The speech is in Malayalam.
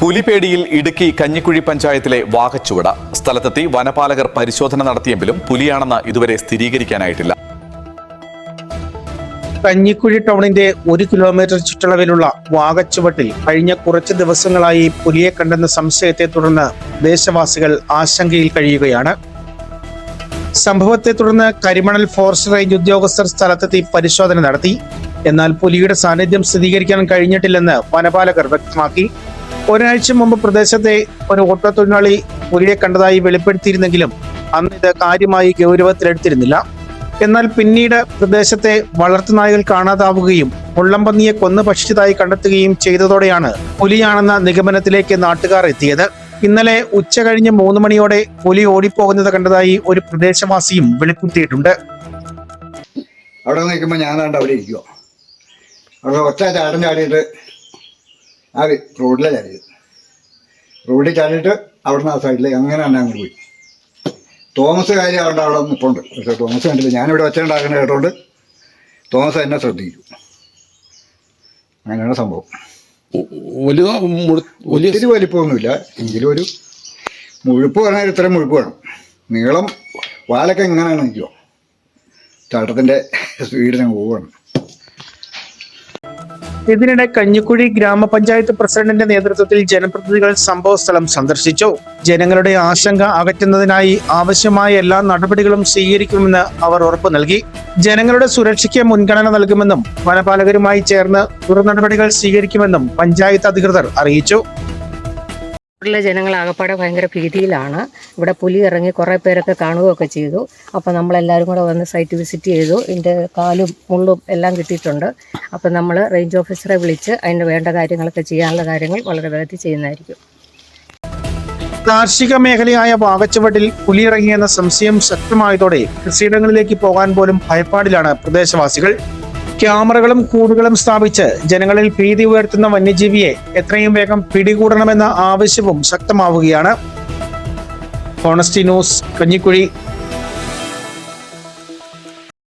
പുലിപേടിയിൽ ഇടുക്കി കഞ്ഞിക്കുഴി പഞ്ചായത്തിലെ വാഹച്ചുവട സ്ഥലത്തെത്തി വനപാലകർ പരിശോധന നടത്തിയെങ്കിലും പുലിയാണെന്ന് ഇതുവരെ സ്ഥിരീകരിക്കാനായിട്ടില്ല. കഞ്ഞിക്കുഴി ടൗണിന്റെ ഒരു കിലോമീറ്റർ ചുറ്റളവിലുള്ള വാഗച്ചുവട്ടിൽ കഴിഞ്ഞ കുറച്ച് ദിവസങ്ങളായി പുലിയെ കണ്ടെന്ന സംശയത്തെ തുടർന്ന് ദേശവാസികൾ ആശങ്കയിൽ കഴിയുകയാണ്. സംഭവത്തെ തുടർന്ന് കരിമണൽ ഫോറസ്റ്റ് റേഞ്ച് ഉദ്യോഗസ്ഥർ സ്ഥലത്തെത്തി പരിശോധന നടത്തി. എന്നാൽ പുലിയുടെ സാന്നിധ്യം സ്ഥിരീകരിക്കാൻ കഴിഞ്ഞിട്ടില്ലെന്ന് വനപാലകർ വ്യക്തമാക്കി. ഒരാഴ്ച മുമ്പ് പ്രദേശത്തെ ഒരു ഓട്ടോ തൊഴിലാളി പുലിയെ കണ്ടതായി വെളിപ്പെടുത്തിയിരുന്നെങ്കിലും അന്ന് ഇത് കാര്യമായി ഗൗരവത്തിലെടുത്തിരുന്നില്ല എന്നാൽ പിന്നീട് പ്രദേശത്തെ വളർത്തുനായകൾ കാണാതാവുകയും മുള്ളംപന്നിയെ കൊന്നു ഭക്ഷിച്ചതായി കണ്ടെത്തുകയും ചെയ്തതോടെയാണ് പുലിയാണെന്ന നിഗമനത്തിലേക്ക് നാട്ടുകാർ എത്തിയത്. ഇന്നലെ ഉച്ച കഴിഞ്ഞ് മൂന്ന് മണിയോടെ പുലി ഓടിപ്പോകുന്നത് കണ്ടതായി ഒരു പ്രദേശവാസിയും വെളിപ്പെടുത്തിയിട്ടുണ്ട്. അവിടെ നിൽക്കുമ്പോൾ ഞാൻ അവിടെ ഇരിക്കുക അവിടെ ഒറ്റ ചാടഞ്ഞാടിയിട്ട് ആ റോഡിലെ ചാടിയത് റോഡിൽ ചാടിയിട്ട് അവിടെ നിന്ന് ആ സൈഡിലേക്ക് അങ്ങനെ തന്നെ അങ്ങോട്ട് പോയി. തോമസ് കാര്യം അവിടെ അവിടെ നിൽപ്പുണ്ട് പക്ഷേ തോമസ് കണ്ടില്ല. ഞാനിവിടെ ഒച്ച ഉണ്ടാക്കുന്ന കേട്ടോണ്ട് തോമസ് എന്നെ ശ്രദ്ധിക്കും. അങ്ങനെയാണ് സംഭവം. ഒത്തിരി വലിപ്പമൊന്നുമില്ല. എങ്കിലും ഒരു മുഴുപ്പ് പറഞ്ഞാൽ ഇത്രയും മുഴുപ്പ് വേണം. നീളം വാലൊക്കെ ഇങ്ങനെയാണ് നിൽക്കുമോ ചാട്ടത്തിന്റെ സ്പീഡിന് പോവുകയാണ്. ഇതിനിടെ കഞ്ഞിക്കുഴി ഗ്രാമപഞ്ചായത്ത് പ്രസിഡന്റിന്റെ നേതൃത്വത്തിൽ ജനപ്രതിനിധികൾ സംഭവ സ്ഥലം സന്ദർശിച്ചു. ജനങ്ങളുടെ ആശങ്ക അകറ്റുന്നതിനായി ആവശ്യമായ എല്ലാ നടപടികളും സ്വീകരിക്കുമെന്ന് അവർ ഉറപ്പു നൽകി. ജനങ്ങളുടെ സുരക്ഷയ്ക്ക് മുൻഗണന നൽകുമെന്നും വനപാലകരുമായി ചേർന്ന് തുടർ നടപടികൾ സ്വീകരിക്കുമെന്നും പഞ്ചായത്ത് അധികൃതർ അറിയിച്ചു. ഉള്ള ജനങ്ങൾ ആകപ്പാടെ ഭയങ്കര ഭീതിയിലാണ്. ഇവിടെ പുലി ഇറങ്ങി കുറേ പേരൊക്കെ കാണുകയൊക്കെ ചെയ്തു. അപ്പോൾ നമ്മളെല്ലാവരും കൂടെ വന്ന് സൈറ്റ് വിസിറ്റ് ചെയ്തു. ഇതിന്റെ കാലും മുള്ളും എല്ലാം കിട്ടിയിട്ടുണ്ട്. അപ്പോൾ നമ്മൾ റേഞ്ച് ഓഫീസറെ വിളിച്ച് അതിന് വേണ്ട കാര്യങ്ങളൊക്കെ ചെയ്യാനുള്ള കാര്യങ്ങൾ വളരെ വേഗത്തിൽ ചെയ്യുന്നതായിരിക്കും. കാർഷിക മേഖലയായ വാകച്ചുവട്ടിൽ പുലിയിറങ്ങിയെന്ന സംശയം ശക്തമായതോടെ കൃഷിയിടങ്ങളിലേക്ക് പോകാൻ പോലും ഭയപ്പാടിലാണ് പ്രദേശവാസികൾ. ക്യാമറകളും കൂടുകളും സ്ഥാപിച്ച് ജനങ്ങളിൽ ഭീതി ഉയർത്തുന്ന വന്യജീവിയെ എത്രയും വേഗം പിടികൂടണമെന്ന ആവശ്യവും ശക്തമാവുകയാണ്. Honesty news Kanjikuzhi.